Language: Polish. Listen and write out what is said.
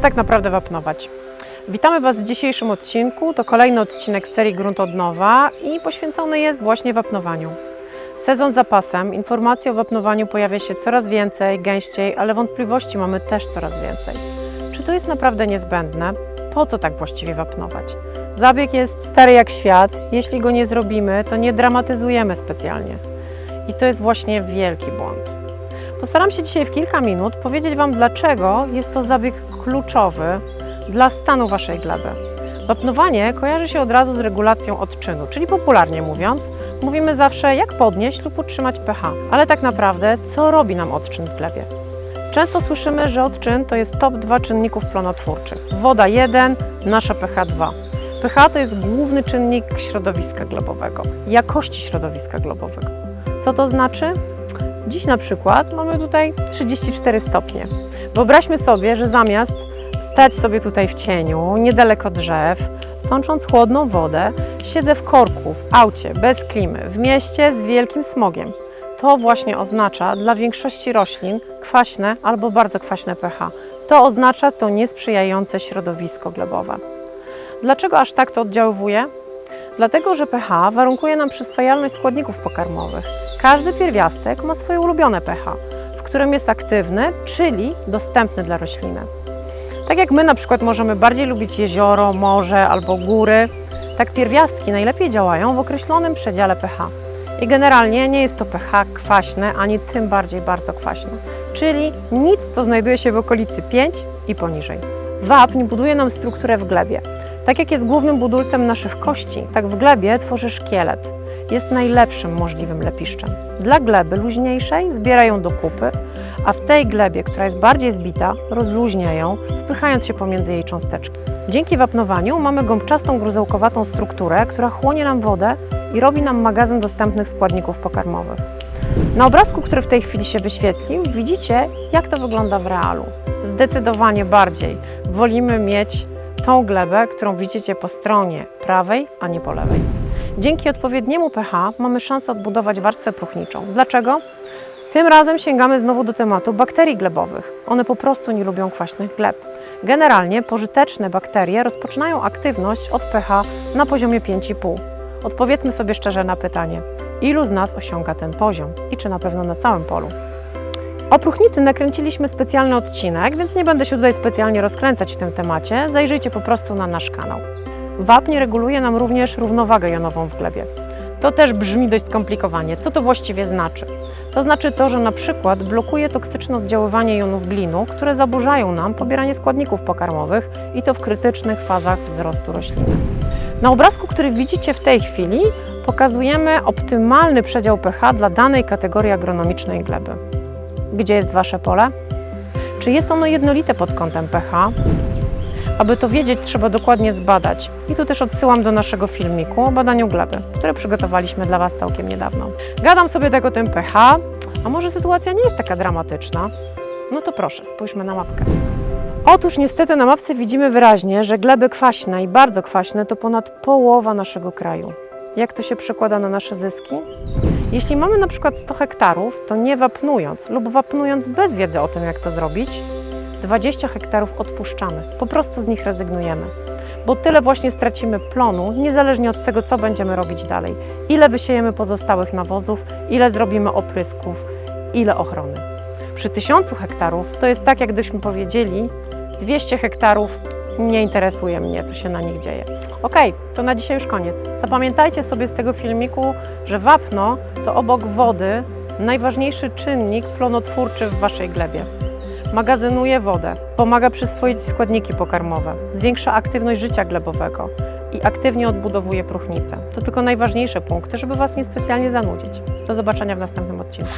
tak naprawdę wapnować? Witamy Was w dzisiejszym odcinku. To kolejny odcinek serii Grunt od Nowa i poświęcony jest właśnie wapnowaniu. Sezon za pasem, informacji o wapnowaniu pojawia się coraz więcej, gęściej, ale wątpliwości mamy też coraz więcej. Czy to jest naprawdę niezbędne? Po co tak właściwie wapnować? Zabieg jest stary jak świat. Jeśli go nie zrobimy, to nie dramatyzujemy specjalnie. I to jest właśnie wielki błąd. Postaram się dzisiaj w kilka minut powiedzieć Wam, dlaczego jest to zabieg kluczowy dla stanu Waszej gleby. Wapnowanie kojarzy się od razu z regulacją odczynu, czyli popularnie mówiąc, mówimy zawsze jak podnieść lub utrzymać pH, ale tak naprawdę co robi nam odczyn w glebie? Często słyszymy, że odczyn to jest top 2 czynników plonotwórczych. Woda 1, nasze pH 2. pH to jest główny czynnik środowiska glebowego, jakości środowiska glebowego. Co to znaczy? Dziś na przykład mamy tutaj 34 stopnie. Wyobraźmy sobie, że zamiast stać sobie tutaj w cieniu, niedaleko drzew, sącząc chłodną wodę, siedzę w korku, w aucie, bez klimy, w mieście z wielkim smogiem. To właśnie oznacza dla większości roślin kwaśne albo bardzo kwaśne pH. To oznacza to niesprzyjające środowisko glebowe. Dlaczego aż tak to oddziaływuje? Dlatego, że pH warunkuje nam przyswajalność składników pokarmowych. Każdy pierwiastek ma swoje ulubione pH, w którym jest aktywny, czyli dostępny dla rośliny. Tak jak my na przykład możemy bardziej lubić jezioro, morze albo góry, tak pierwiastki najlepiej działają w określonym przedziale pH. I generalnie nie jest to pH kwaśne, ani tym bardziej bardzo kwaśne, czyli nic, co znajduje się w okolicy 5 i poniżej. Wapń buduje nam strukturę w glebie. Tak jak jest głównym budulcem naszych kości, tak w glebie tworzy szkielet. Jest najlepszym możliwym lepiszczem. Dla gleby luźniejszej zbiera ją do kupy, a w tej glebie, która jest bardziej zbita, rozluźnia ją, wpychając się pomiędzy jej cząsteczki. Dzięki wapnowaniu mamy gąbczastą, gruzełkowatą strukturę, która chłonie nam wodę i robi nam magazyn dostępnych składników pokarmowych. Na obrazku, który w tej chwili się wyświetlił, widzicie, jak to wygląda w realu. Zdecydowanie bardziej wolimy mieć tą glebę, którą widzicie po stronie prawej, a nie po lewej. Dzięki odpowiedniemu pH mamy szansę odbudować warstwę próchniczą. Dlaczego? Tym razem sięgamy znowu do tematu bakterii glebowych. One po prostu nie lubią kwaśnych gleb. Generalnie pożyteczne bakterie rozpoczynają aktywność od pH na poziomie 5,5. Odpowiedzmy sobie szczerze na pytanie, ilu z nas osiąga ten poziom i czy na pewno na całym polu? O próchnicy nakręciliśmy specjalny odcinek, więc nie będę się tutaj specjalnie rozkręcać w tym temacie. Zajrzyjcie po prostu na nasz kanał. Wapń reguluje nam również równowagę jonową w glebie. To też brzmi dość skomplikowanie. Co to właściwie znaczy? To znaczy to, że na przykład blokuje toksyczne oddziaływanie jonów glinu, które zaburzają nam pobieranie składników pokarmowych i to w krytycznych fazach wzrostu rośliny. Na obrazku, który widzicie w tej chwili, pokazujemy optymalny przedział pH dla danej kategorii agronomicznej gleby. Gdzie jest Wasze pole? Czy jest ono jednolite pod kątem pH? Aby to wiedzieć, trzeba dokładnie zbadać. I tu też odsyłam do naszego filmiku o badaniu gleby, który przygotowaliśmy dla Was całkiem niedawno. Gadam sobie tak o tym pH, a może sytuacja nie jest taka dramatyczna? No to proszę, spójrzmy na mapkę. Otóż niestety na mapce widzimy wyraźnie, że gleby kwaśne i bardzo kwaśne to ponad połowa naszego kraju. Jak to się przekłada na nasze zyski? Jeśli mamy na przykład 100 hektarów, to nie wapnując lub wapnując bez wiedzy o tym, jak to zrobić, 20 hektarów odpuszczamy, po prostu z nich rezygnujemy. Bo tyle właśnie stracimy plonu, niezależnie od tego, co będziemy robić dalej. Ile wysiejemy pozostałych nawozów, ile zrobimy oprysków, ile ochrony. Przy 1000 hektarów to jest tak, jak gdybyśmy powiedzieli, 200 hektarów nie interesuje mnie, co się na nich dzieje. Ok, to na dzisiaj już koniec. Zapamiętajcie sobie z tego filmiku, że wapno to obok wody najważniejszy czynnik plonotwórczy w Waszej glebie. Magazynuje wodę, pomaga przyswoić składniki pokarmowe, zwiększa aktywność życia glebowego i aktywnie odbudowuje próchnicę. To tylko najważniejsze punkty, żeby Was niespecjalnie zanudzić. Do zobaczenia w następnym odcinku.